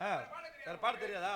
Sir பாட தெரியாதா?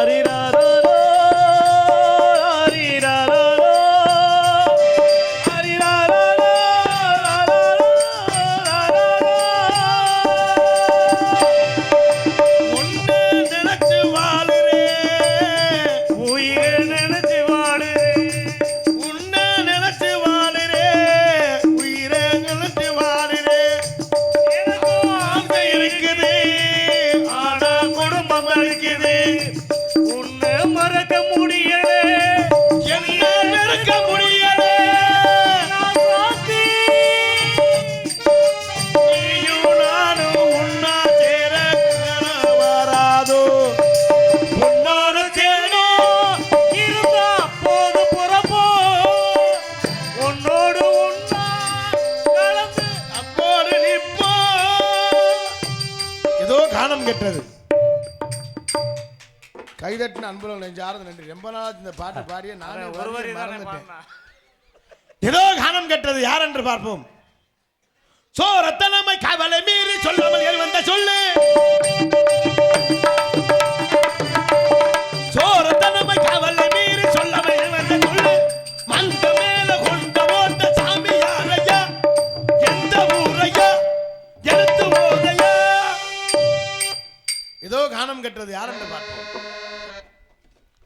পারি வழிகட்டின அன்புகள் நெஞ்சார்ந்த நன்றி. ரொம்ப நாளாச்சு இந்த பாட்டு பாடிய. நானே ஒருவரே மறந்துட்டேன். ஏதோ கானம் கெட்டது யார் என்று பார்ப்போம். சோ ரத்தனமை கவலை மீறி சொல்லாமல் வந்த சொல்லு. சாமி யாரையா? எந்த ஏதோ கானம் கெட்டது யார் என்று பார்ப்போம்.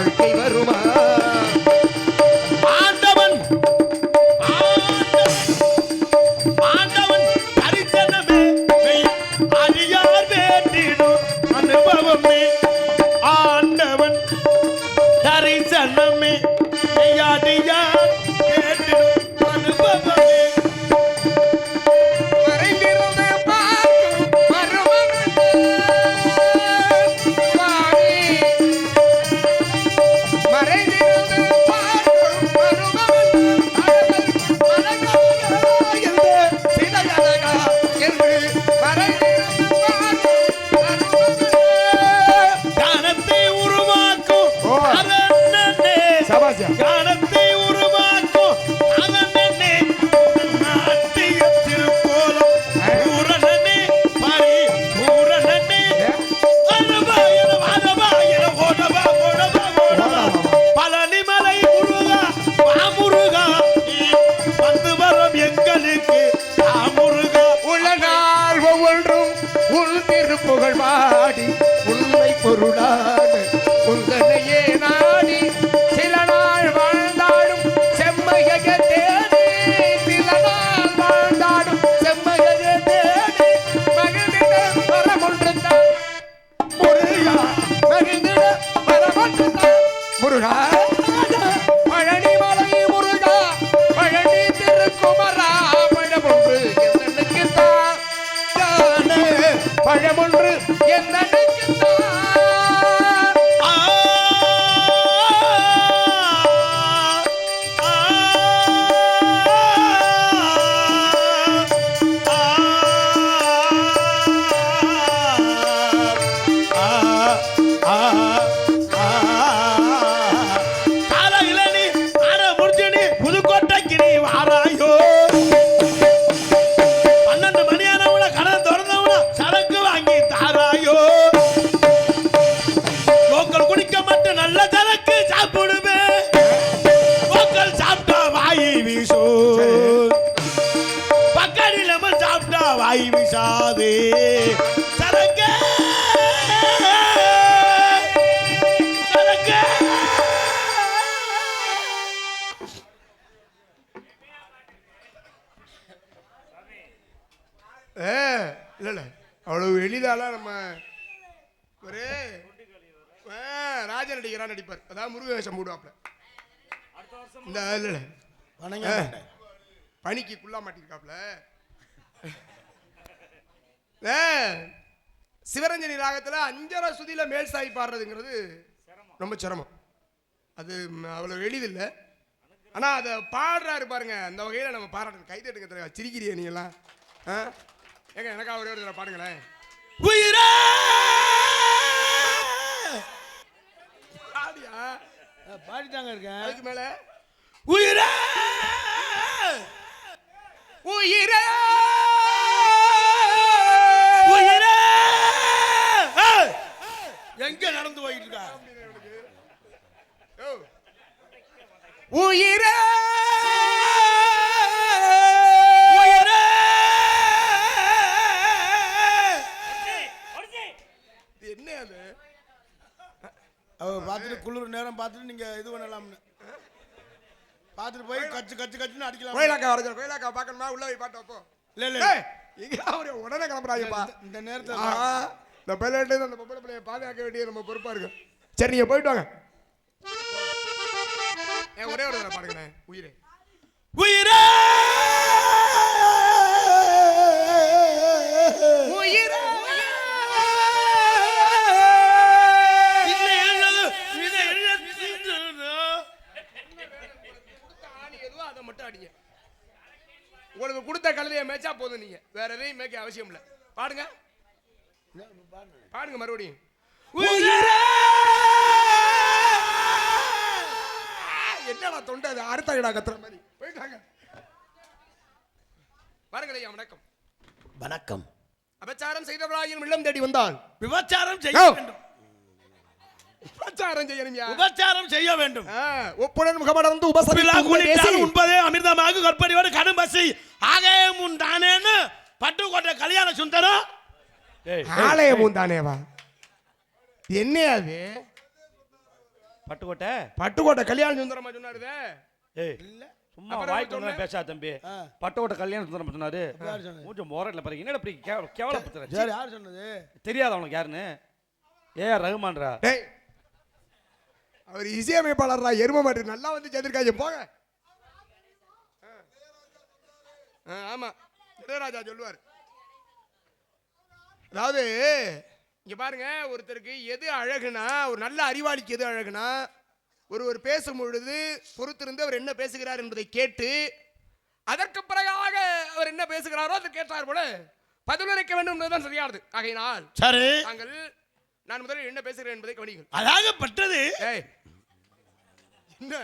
வாழ்க்கை வருமா? இல்ல இல்ல. அவ்வளவு எளிதாலாம் நம்ம ஒரு ஆ, ராஜா நடிகரா நடிப்பார். அதாவது முருக வேஷம் போடுவாப்ல இந்த இல்ல இல்ல. வணங்க பனிக்கு குள்ளா மாட்டிருக்காப்ல சிவரஞ்சனி ராகத்துல அஞ்சரை சுதியில மேல் சாய் பாடுறதுங்கிறது ரொம்ப சிரமம். அது ம், அவ்வளவு எளிதில்லை. ஆனா அதை பாடுறாரு பாருங்க அந்த வகையில நம்ம பாராட்டணும் கை தட்டுங்க தலைவா. சிரிக்கிறிய நீ எல்லாம் ஆ? ஏங்க எனக்கா ஒரே ஒரு பாடுங்களேன். உயிரே! பாடியா? பாடிட்டாங்க இருக்கேன். அதுக்கு மேல. உயிரே! உயிரே! எங்க நடந்து போயிட்டு இருக்கா. உயிரே! என்ன அது? அவ பார்த்துட்டு குளிர் நேரம் பார்த்துட்டு நீங்க இது பண்ணலாம்னு. பார்த்துட்டு போய் கச்சு கச்சு கச்சுன்னு அடிக்கலாம் கோயிலாக்கா வரஞ்சல் கோயிலாக்கா பார்க்கணுமா? உள்ள போய் பாட்டு வைப்போம். இல்ல இல்ல இங்க அவரு உடனே கிளம்புறாங்கப்பா இந்த- நேரத்துல இந்த பைலட்டு அந்த பொம்பளை பிள்ளைய பாதுகாக்க வேண்டியது நம்ம பொறுப்பா இருக்கு. சரி நீங்க போயிட்டு வாங்க. ஏன் ஒரே ஒரு தடவை பாருங்களேன். உயிரே. உயிரே! உங்களுக்கு கொடுத்த கழுதையை மேய்ச்சா போதும் நீங்க. வேற எதையும் மேய்க்க அவசியம் இல்லை. பாடுங்க. பாடுங்க மறுபடியும். உயிரே! என்னடா தொண்டை அது? அடுத்த இடா கத்துற மாதிரி. போயிட்டாங்க. பாருங்களே வணக்கம். வணக்கம். அபச்சாரம் செய்தவராயின் இல்லம் தேடி வந்தால். விபச்சாரம் செய்ய. வேண்டும். உபச்சாரம் செய்யணும்யா விபச்சாரம் செய்ய வேண்டும். ஒப்புடன் முகமடர்ந்து பிலா உபசரித்து குளித்தால் பேசி. உண்பதே அமிர்தமாக கற்பறியோடு கடும் பசி. ஆகாயம் உண்டானேன்னு பட்டுக்கோட்டை கல்யாண சுந்தரம் ஆலயமும் தானேவா என்ன அது? பட்டுக்கோட்டை? பட்டுக்கோட்டை கல்யாண சுந்தரமா சொன்னாருதே. ஏய் சும்மா வாய்க்கு பேசா தம்பி. ஆ. பட்டுக்கோட்டை கல்யாணம் சுந்தரம் சொன்னாரு. யார் சொன்னது? மூஞ்ச மோரட்ல பாருங்க என்னடா இப்படி கேவ- கேவலப்படுத்துற? சரி யார் சொன்னது? தெரியாத அவனுக்கு யாருன்னு? ஏ ரகுமான்ரா டேய் அவர் இசையமைப்பாளர்ரா எரும மாட்டு. நல்லா வந்து சேர்ந்திருக்காங்க போங்க. ஆமா. இளையராஜா சொல்லுவார். அதாவது இங்க பாருங்க ஒருத்தருக்கு எது அழகுனா ஒரு நல்ல அறிவாளிக்கு எது அழகுனா ஒருவர் பேசும் பொழுது பொறுத்திருந்து அவர் என்ன பேசுகிறார் என்பதை கேட்டு அதற்கு பிறகாக அவர் என்ன பேசுகிறாரோ அதை கேட்டார் போல பதிலுரைக்க வேண்டும் என்பதுதான் சரியானது. ஆகையினால் சரி. தாங்கள் நான் முதலில் என்ன பேசுகிறேன் என்பதை கவனிங்கள் அதாகப்பட்டது ஏய் என்ன?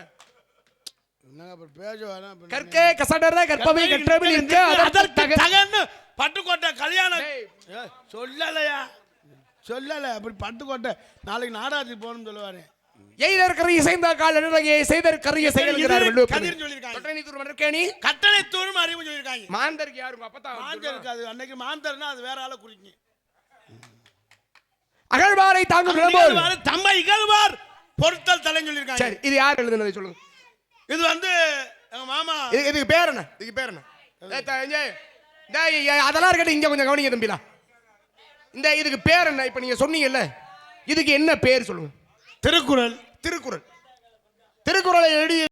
கற்கே கசடர கற்பவை கற்றபில் இருக்க அதற்கு அதற்கு தக- தகன்னு பட்டுக்கோட்டை கல்யாணம். சொல்லலையா? சொல்லல அப்படி பட்டுக்கோட்டை. நாளைக்கு நாடாத்துக்கு போகணும்னு சொல்லுவாரு. எய்தர் கரிய செய்த கால் நடுறகையை செய்தர் கரிய செயல்கிறார் இது வள்ளுவப் கதிர் பெருமை. சொல்லியிருக்காங்க. தொட்டனை தூர் மணற்கேணி கட்டளை தூரும் அறிவு சொல்லியிருக்காங்க. மாந்தருக்கு யாரும் உங்க அப்பத்தா மாந்தர் இருக்காது. அன்னைக்கு மாந்தர்னா அது வேற ஆளை குறிக்கும். அகழ்வாரை தாங்கும் நிலம்போல் தம்மை இகழ்வார். பொருத்தல் தலைன்னு சொல்லியிருக்காங்க. சரி இது யார் எழுதுனதை சொல்லுங்க. இது வந்து எங்க மாமா. இது இதுக்கு பேர் என்ன? இதுக்கு பேர் என்ன? அதெல்லாம் இருக்கட்டும் இங்க கொஞ்சம் கவனிங்க தம்பிலா இந்த இதுக்கு பேர் என்ன? இப்ப நீங்க சொன்னீங்கல்ல இதுக்கு என்ன பேர் சொல்லுங்க. திருக்குறள். திருக்குறள். திருக்குறளை எழுதி